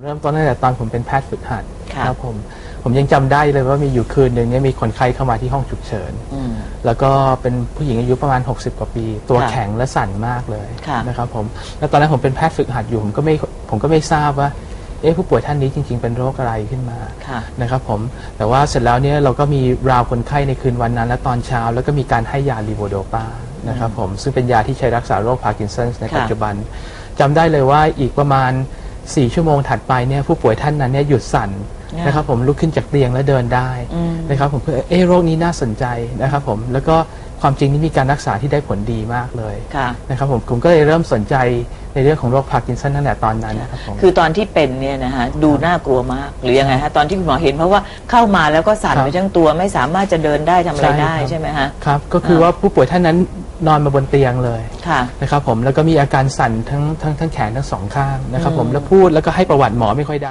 เริ่มต้นตั้งแต่ตอนผมเป็นแพทย์ฝึกหัดค่ะครับผมผมยังจำได้เลยว่ามีอยู่คืนหนึ่งเนี่ยมีคนไข้เข้ามาที่ห้องฉุกเฉินอืมแล้วก็เป็นผู้หญิงอายุประมาณ 60 กว่าปี ตัวค่ะแข็งและสั่นมากเลยค่ะนะครับผมแล้วตอนนั้นผมเป็นแพทย์ฝึกหัดอยู่ผมก็ไม่ผมก็ไม่ทราบว่าเอ๊ะผู้ป่วยท่านนี้จริง ๆ เป็นโรคอะไรขึ้นมาค่ะนะครับผมแต่ว่าเสร็จแล้วเนี่ยเราก็มีราวคนไข้ในคืนวันนั้น และตอนเช้าแล้วก็มีการให้ยาลีโวโดปานะครับผมซึ่งเป็นยาที่ใช้รักษาโรคพาร์กินสันในค่ะปัจจุบันจำได้เลยว่าอีกประมาณ 4 ชั่วโมงถัดไปเนี่ยผู้ป่วยท่านนั้นเนี่ยหยุดสั่นค่ะนะครับผมลุกขึ้นจากเตียงและเดินได้อืมนะครับผมเพื่อเอะโรคนี้น่าสนใจนะครับผมแล้วก็ความจริงนี่มีการรักษาที่ได้ผลดีมากเลยค่ะนะครับผมผมก็เลยเริ่มสนใจในเรื่องของโรคพาร์กินสันตั้งแต่ตอนนั้นนะครับผมคือตอนที่เป็นเนี่ยนะฮะดูน่ากลัวมากหรือยังไงฮะตอนที่คุณหมอเห็นเพราะว่าเข้ามาแล้วก็สั่นครับไปทั้งตัวไม่สามารถจะเดินได้ทำอะไรใช่ได้ครับใช่ไหมฮะครับก็คือว่าผู้ป่วยท่านนั้น นอนมาบนเตียงเลยค่ะ นะครับผมแล้วก็มีอาการสั่นทั้งทั้งทั้งแขนทั้งสองข้างนะครับผมอืมแล้วพูดแล้วก็ให้ประวัติหมอไม่ค่อยได้